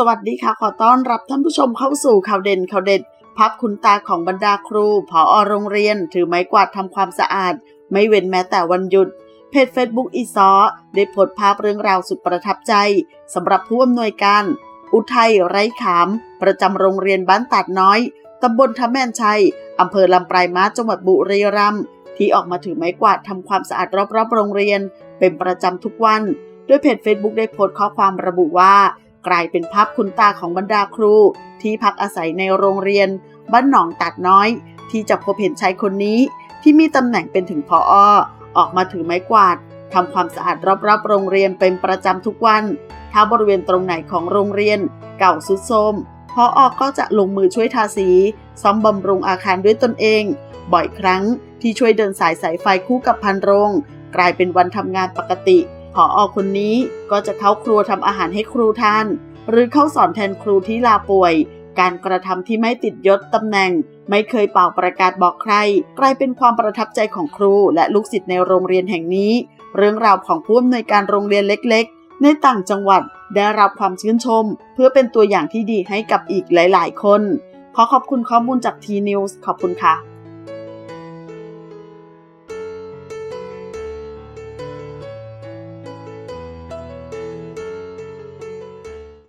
สวัสดีค่ะ ขอต้อนรับท่านผู้ชมเข้าสู่ข่าวเด่นข่าวเด็ดพับคุณตาของบรรดาครูผอโรงเรียน ถือไม้กวาดทำความสะอาด ไม่เว้นแม้แต่วันหยุด เพจ Facebook อีซอได้โพสต์ภาพเรื่องราวสุดประทับใจสำหรับผู้อำนวยการ อุทัยไร้ขาม ประจำโรงเรียนบ้านตัดน้อยตำบลทะแมนชัยอำเภอลำปลายมาจังหวัดบุรีรัมย์ที่ออกมาถือไม้กวาดทำความสะอาดรอบๆโรงเรียน เป็นประจำทุกวัน ด้วยเพจ Facebook ได้โพสต์ข้อความระบุว่า กลายเป็นภาพคุณตาของบรรดาครู ที่พักอาศัยในโรงเรียน บ้านหนองตัดน้อย ที่จะพบเห็นชายคนนี้ ที่มีตำแหน่งเป็นถึงพออออกมาถือไม้กวาดทำความสะอาดรอบๆโรงเรียนเป็นประจำทุกวัน ถ้าบริเวณตรงไหนของโรงเรียน เก่าสุดโทมพออก็จะลงมือช่วยทาสี ซ่อมบำรุงอาคารด้วยตนเอง บ่อยครั้งที่ช่วยเดินสายสายไฟคู่กับพันโรง กลายเป็นวันทำงานปกติ ผออคนนี้ก็จะเข้าครัวทำอาหารให้ครูทาน หรือเข้าสอนแทนครูที่ลาป่วย การกระทำที่ไม่ติดยศตำแหน่ง ไม่เคยเป่าประกาศบอกใคร กลายเป็นความประทับใจของครูและลูกศิษย์ในโรงเรียนแห่งนี้ เรื่องราวของผู้อำนวยการโรงเรียนเล็กๆ ในต่างจังหวัดได้รับความชื่นชม เพื่อเป็นตัวอย่างที่ดีให้กับอีกหลาย ๆ คน ขอขอบคุณข้อมูลจากทีนิวส์ขอบคุณค่ะ